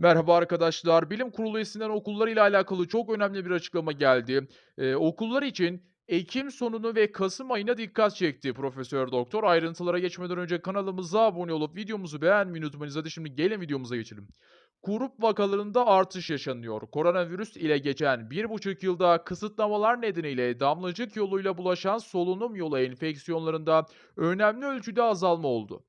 Merhaba arkadaşlar. Bilim Kurulu üyesinden okullar ile alakalı çok önemli bir açıklama geldi. Eee, okullar için Ekim sonunu ve Kasım ayına dikkat çekti Profesör Doktor. Ayrıntılara geçmeden önce kanalımıza abone olup videomuzu beğenmeyi unutmayınız. Hadi şimdi gelin videomuza geçelim. Kurup vakalarında artış yaşanıyor. Koronavirüs ile geçen bir buçuk yılda kısıtlamalar nedeniyle damlacık yoluyla bulaşan solunum yolu enfeksiyonlarında önemli ölçüde azalma oldu.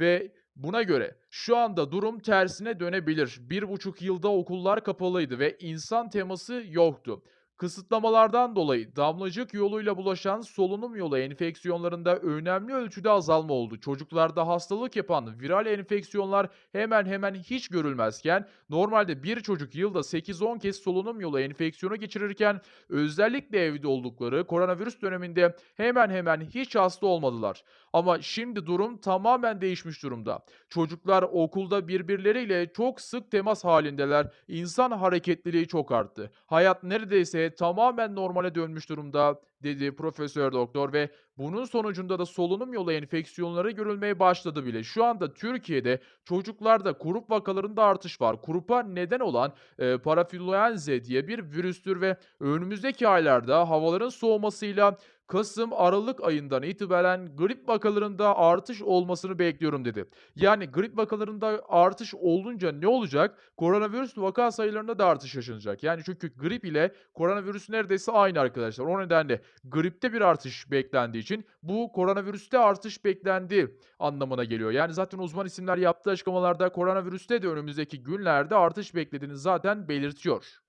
Ve buna göre şu anda durum tersine dönebilir. Bir buçuk yılda okullar kapalıydı ve insan teması yoktu. Kısıtlamalardan dolayı damlacık yoluyla bulaşan solunum yolu enfeksiyonlarında önemli ölçüde azalma oldu. Çocuklarda hastalık yapan viral enfeksiyonlar hemen hemen hiç görülmezken normalde bir çocuk yılda 8-10 kez solunum yolu enfeksiyonu geçirirken özellikle evde oldukları koronavirüs döneminde hemen hemen hiç hasta olmadılar. Ama şimdi durum tamamen değişmiş durumda. Çocuklar okulda birbirleriyle çok sık temas halindeler. İnsan hareketliliği çok arttı. Hayat neredeyse tamamen normale dönmüş durumda dedi Profesör Doktor ve bunun sonucunda da solunum yolu enfeksiyonları görülmeye başladı bile. Şu anda Türkiye'de çocuklarda kurup vakalarında artış var. Kurupa neden olan e, parafluenze diye bir virüstür ve önümüzdeki aylarda havaların soğumasıyla Kasım, Aralık ayından itibaren grip vakalarında artış olmasını bekliyorum dedi. Yani grip vakalarında artış olunca ne olacak? Koronavirüs vaka sayılarında da artış yaşanacak. Yani çünkü grip ile koronavirüs neredeyse aynı arkadaşlar. O nedenle gripte bir artış beklendiği için bu koronavirüste artış beklendi anlamına geliyor. Yani zaten uzman isimler yaptığı açıklamalarda koronavirüste de önümüzdeki günlerde artış beklediğini zaten belirtiyor.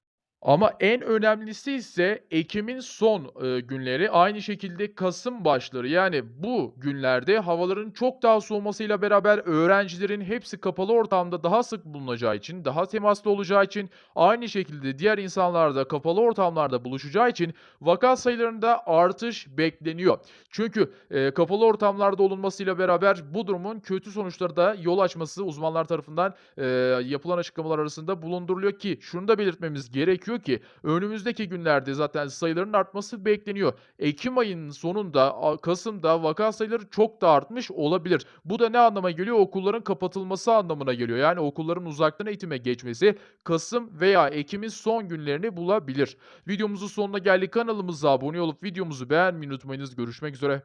Ama en önemlisi ise ekim'in son, eee, günleri, aynı şekilde kasım başları. Yani bu günlerde havaların çok daha soğumasıyla beraber öğrencilerin hepsi kapalı ortamda daha sık bulunacağı için, daha temaslı olacağı için, aynı şekilde diğer insanlar da kapalı ortamlarda buluşacağı için vaka sayılarında artış bekleniyor. Çünkü, eee, kapalı ortamlarda olunmasıyla beraber bu durumun kötü sonuçlara da yol açması uzmanlar tarafından, eee, yapılan açıklamalar arasında bulunduruluyor ki şunu da belirtmemiz gerekiyor ki önümüzdeki günlerde zaten sayıların artması bekleniyor. Ekim ayının sonunda, kasımda vaka sayıları çok da artmış olabilir. Bu da ne anlama geliyor? Okulların kapatılması anlamına geliyor. Yani okulların uzaktan eğitime geçmesi kasım veya ekim'in son günlerini bulabilir. Videomuzun sonuna geldik. Kanalımıza abone olup videomuzu beğenmeyi unutmayınız. Görüşmek üzere.